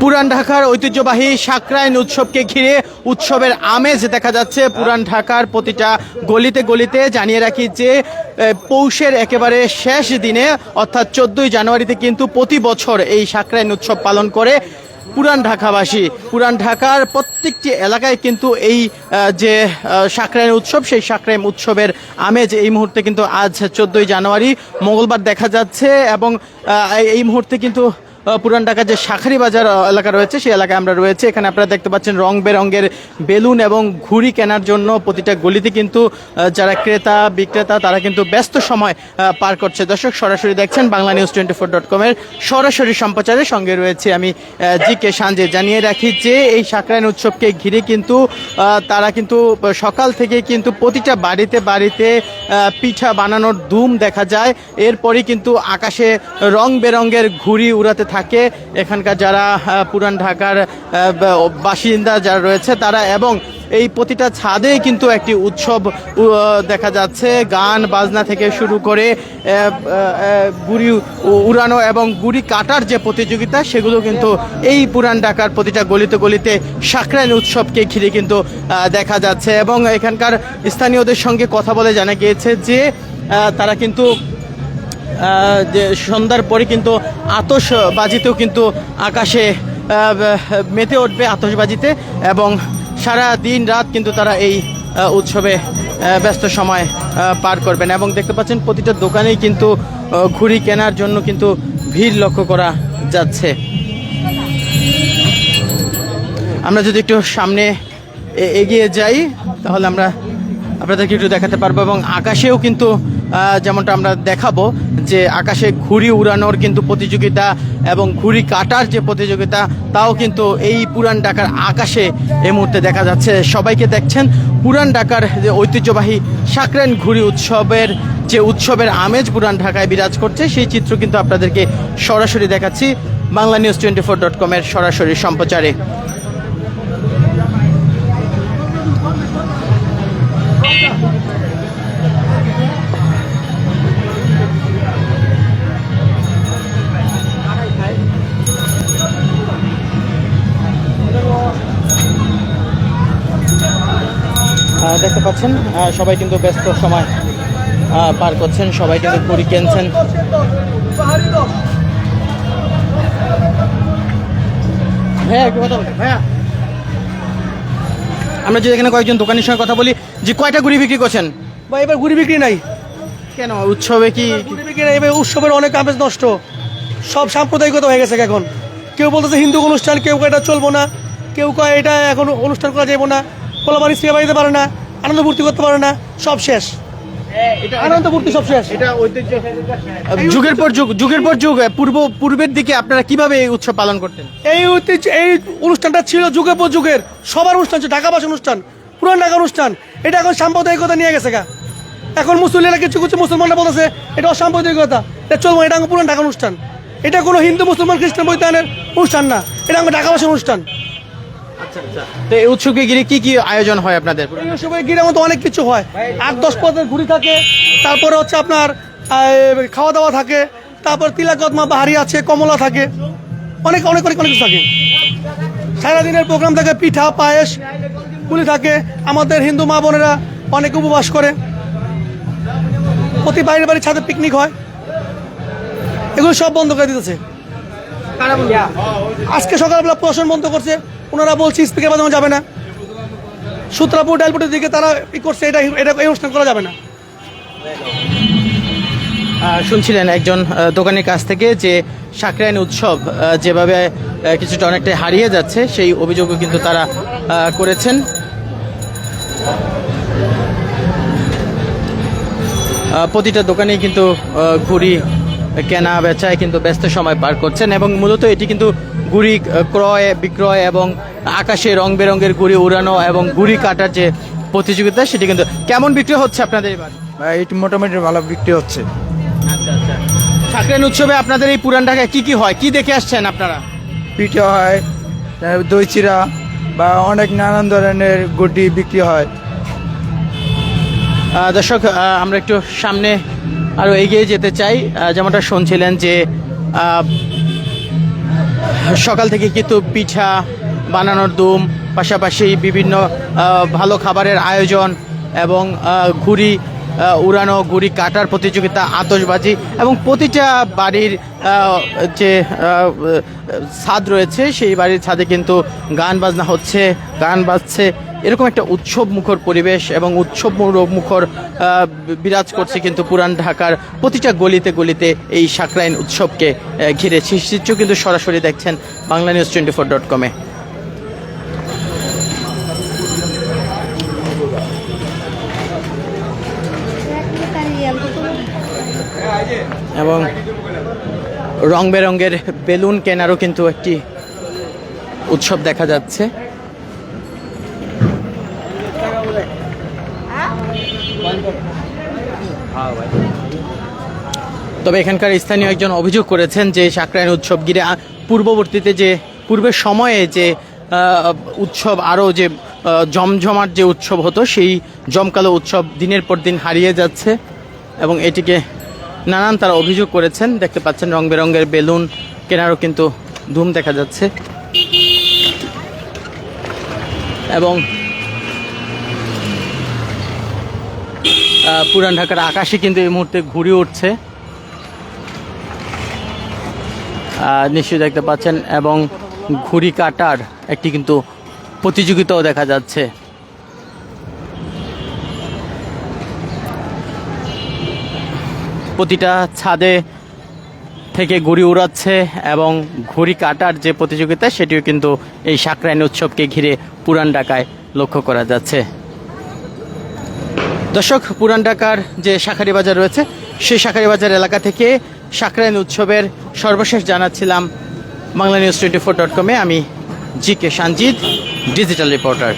পুরান ঢাকার ঐতিহ্যবাহী সাকরাইন উৎসবকে ঘিরে উৎসবের আমেজ দেখা যাচ্ছে। পুরান ঢাকার প্রতিটা গলিতে গলিতে জানিয়ে রাখি যে পৌষের একেবারে শেষ দিনে, অর্থাৎ চোদ্দই জানুয়ারিতে কিন্তু প্রতি বছর এই সাকরাইন উৎসব পালন করে পুরান ঢাকাবাসী। পুরান ঢাকার প্রত্যেকটি এলাকায় কিন্তু এই যে সাকরাইন উৎসব, সেই সাকরাইন উৎসবের আমেজ এই মুহূর্তে কিন্তু আজ চোদ্দই জানুয়ারি মঙ্গলবার দেখা যাচ্ছে এবং এই মুহূর্তে কিন্তু পুরান ঢাকার যে শাখারি বাজার এলাকা রয়েছে, সেই এলাকায় আমরা রয়েছে। এখানে আপনারা দেখতে পাচ্ছেন রং বেরঙের বেলুন এবং ঘুড়ি কেনার জন্য প্রতিটা গলিতে কিন্তু যারা ক্রেতা, বিক্রেতা, তারা কিন্তু ব্যস্ত সময় পার করছে। দর্শক, সরাসরি দেখছেন Bangla news twenty four dot কমের সরাসরি সম্প্রচারের সঙ্গে রয়েছে আমি জি কে সাঞ্জে জানিয়ে রাখি যে এই সাকরাইন উৎসবকে ঘিরে কিন্তু তারা কিন্তু সকাল থেকে কিন্তু প্রতিটা বাড়িতে বাড়িতে পিঠা বানানোর ধুম দেখা যায়। এরপরই কিন্তু আকাশে রং বেরঙ্গের ঘুড়ি উড়াতে থাকে। এখানকার যারা পুরান ঢাকার বাসিন্দা যারা রয়েছে, তারা এবং এই প্রতিটা ছাদেই কিন্তু একটি উৎসব দেখা যাচ্ছে। গান বাজনা থেকে শুরু করে গুড়ি উড়ানো এবং গুড়ি কাটার যে প্রতিযোগিতা, সেগুলো কিন্তু এই পুরান ঢাকার প্রতিটা গলিতে গলিতে সাকরাইন উৎসবকে ঘিরে কিন্তু দেখা যাচ্ছে। এবং এখানকার স্থানীয়দের সঙ্গে কথা বলে জানা গিয়েছে যে তারা কিন্তু যে সন্ধ্যার পরে কিন্তু আতসবাজিতেও কিন্তু আকাশে মেতে উঠবে আতসবাজিতে এবং সারা দিন রাত কিন্তু তারা এই উৎসবে ব্যস্ত সময় পার করবেন। এবং দেখতে পাচ্ছেন প্রতিটা দোকানেই কিন্তু ঘুড়ি কেনার জন্য কিন্তু ভিড় লক্ষ্য করা যাচ্ছে। আমরা যদি একটু সামনে এগিয়ে যাই, তাহলে আমরা আপনাদেরকে একটু দেখাতে পারব এবং আকাশেও কিন্তু যেমনটা আমরা দেখাবো যে আকাশে ঘুড়ি উড়ানোর কিন্তু প্রতিযোগিতা এবং ঘুড়ি কাটার যে প্রতিযোগিতা, তাও কিন্তু এই পুরান ঢাকার আকাশে এই মুহূর্তে দেখা যাচ্ছে। সবাইকে দেখছেন পুরান ঢাকার যে ঐতিহ্যবাহী সাকরেন ঘুড়ি উৎসবের যে উৎসবের আমেজ পুরান ঢাকায় বিরাজ করছে, সেই চিত্র কিন্তু আপনাদেরকে সরাসরি দেখাচ্ছি Bangla news twenty four dot কমের সরাসরি সম্প্রচারে। দেখতে পাচ্ছেন সবাই কিন্তু ব্যস্ত সময় পার করছেন সবাই কিন্তু ঘুড়ি কিনছেন। একটু কথা বলুন আমরা যদি এখানে কয়েকজন দোকানের সঙ্গে কথা বলি যে কয়টা ঘুড়ি বিক্রি করছেন? বা এবার ঘুরি বিক্রি নাই। কেন উৎসবে কি ঘুরি বিক্রি নাই এবার উৎসবের অনেক আমেজ নষ্ট। সব সাম্প্রদায়িকতা হয়ে গেছে এখন। কেউ বলতেছে হিন্দু অনুষ্ঠান কেউ এটা চলবো না কেউ কয় এটা এখন অনুষ্ঠান করা যাব না পোলাবাড়ি স্ত্রী বাড়িতে পারে না। আনন্দ ফুর্তি করতে পারে না সব শেষ। আনন্দ ফুর্তি সব শেষ। এটা যুগের পর যুগ যুগের পর যুগ পূর্ব পূর্বের দিকে আপনারা কীভাবে এই উৎসব পালন করতেন? এই ঐতিহ্য এই অনুষ্ঠানটা ছিল যুগের পর যুগের। সবার অনুষ্ঠান ছিল ঢাকাবাস অনুষ্ঠান পুরান ঢাকা অনুষ্ঠান। এটা এখন সাম্প্রদায়িকতা নিয়ে গেছে গা। এখন মুসলিমরা কিছু কিছু মুসলমানরা বলতেছে এটা অসাম্প্রদায়িকতা। এটা চলবো এটা পুরান ঢাকা অনুষ্ঠান। এটা কোনো হিন্দু মুসলমান খ্রিস্টান বৈতানের অনুষ্ঠান না। এটা আমার ঢাকাবাসী অনুষ্ঠান। আচ্ছা আচ্ছা। তো এই উৎসবকে ঘিরে কি কি আয়োজন হয় আপনাদের? এই উৎসবে গিয়ে মতো অনেক কিছু হয়। আট দশ পদের ঘুরি থাকে তারপরে হচ্ছে আপনার আহ, খাওয়া দাওয়া থাকে তারপর তিলাকদমা বাহারি আছে কমলা থাকে। অনেক অনেক অনেক অনেক কিছু থাকে। সারাদিনের প্রোগ্রাম থাকে পিঠা পায়েস গুলি থাকে। আমাদের হিন্দু মা বোনেরা অনেক উপবাস করে। প্রতি বাইরের বাড়ির ছাদে পিকনিক হয়। এগুলো সব বন্ধ করে দিতেছে। আজকে সকালবেলা প্রশাসন বন্ধ করছে। ওনারা বলছে স্পিকার বাজানো যাবে না। সূত্রাপুর ডালপুটের দিকে তারা ই করছে, এটা এটা এই অনুষ্ঠান করা যাবে না। শুনছিলেন একজন দোকানের কাছ থেকে যে সাকরাইন উৎসব যেভাবে কিছুটা অনেকটাই হারিয়ে যাচ্ছে, সেই অভিযোগও কিন্তু তারা করেছেন। প্রতিটা দোকানেই কিন্তু ঘুরি কেনা বেচায় কিন্তু ব্যস্ত সময় পার করছেন এবং মূলত এটি কিন্তু আহ, ক্রয় বিক্রয় এবং আকাশে রং বেরঙের ঘুড়ি উড়ানো এবং ঘুড়ি কাটার যে প্রতিযোগিতা সেটি কিন্তু কেমন বিক্রি হচ্ছে আপনাদের এবার? এটি মোটামুটি ভালো বিক্রি হচ্ছে। আচ্ছা আচ্ছা। উৎসবে আপনাদের এই পুরান ঢাকায় কি কি হয়? কি দেখে আসছেন আপনারা? পিঠে হয় দই চিরা বা অনেক নানান ধরনের গুটি বিক্রি হয়। দর্শক আমরা একটু সামনে আরও এগিয়ে যেতে চাই। যেমনটা শুনছিলেন যে সকাল থেকে কিন্তু পিঠা বানানোর দুম, পাশাপাশি বিভিন্ন ভালো খাবারের আয়োজন এবং ঘুড়ি উড়ানো, ঘুড়ি কাটার প্রতিযোগিতা, আতশবাজি এবং প্রতিটা বাড়ির যে ছাদ রয়েছে, সেই বাড়ির ছাদে কিন্তু গান বাজনা হচ্ছে, গান বাজছে এরকম একটা উৎসব মুখর পরিবেশ এবং উৎসব মুখর বিরাজ করছে কিন্তু পুরান ঢাকার প্রতিটা গলিতে গলিতে এই সাকরাইন উৎসবকে ঘিরে। চিত্র কিন্তু সরাসরি দেখছেন Bangla news twenty four dot কমে। এবং রং বেরঙের বেলুন কেনারও কিন্তু একটি উৎসব দেখা যাচ্ছে। তবে এখানকার স্থানীয় একজন অভিযোগ করেছেন যে সাকরাইন উৎসব ঘিরে পূর্ববর্তীতে যে, পূর্বের সময়ে যে উৎসব আরও যে জমজমাট যে উৎসব হতো, সেই জমকালো উৎসব দিনের পর দিন হারিয়ে যাচ্ছে এবং এটিকে নানান তারা অভিযোগ করেছেন। দেখতে পাচ্ছেন রং বেরঙের বেলুন কেনারও কিন্তু ধুম দেখা যাচ্ছে। এবং পুরান ঢাকার আকাশে কিন্তু এই মুহূর্তে ঘুরে উঠছে। নিশ্চয়ই দেখতে পাচ্ছেন, এবং ঘুড়ি কাটার একটি কিন্তু প্রতিযোগিতাও দেখা যাচ্ছে। প্রতিটা ছাদে থেকে ঘুড়ি উড়াচ্ছে, এবং ঘুড়ি কাটার যে প্রতিযোগিতা, সেটিও কিন্তু এই সাকরাইন উৎসবকে ঘিরে পুরান ঢাকায় লক্ষ্য করা যাচ্ছে। দর্শক, পুরান ঢাকার যে শাঁখারি বাজার রয়েছে, সেই শাঁখারি বাজার এলাকা থেকে সাকরাইন উৎসবের সর্বশেষ জানাচ্ছিলাম Bangla news twenty four dot কমে। আমি G K Sanjid, digital reporter.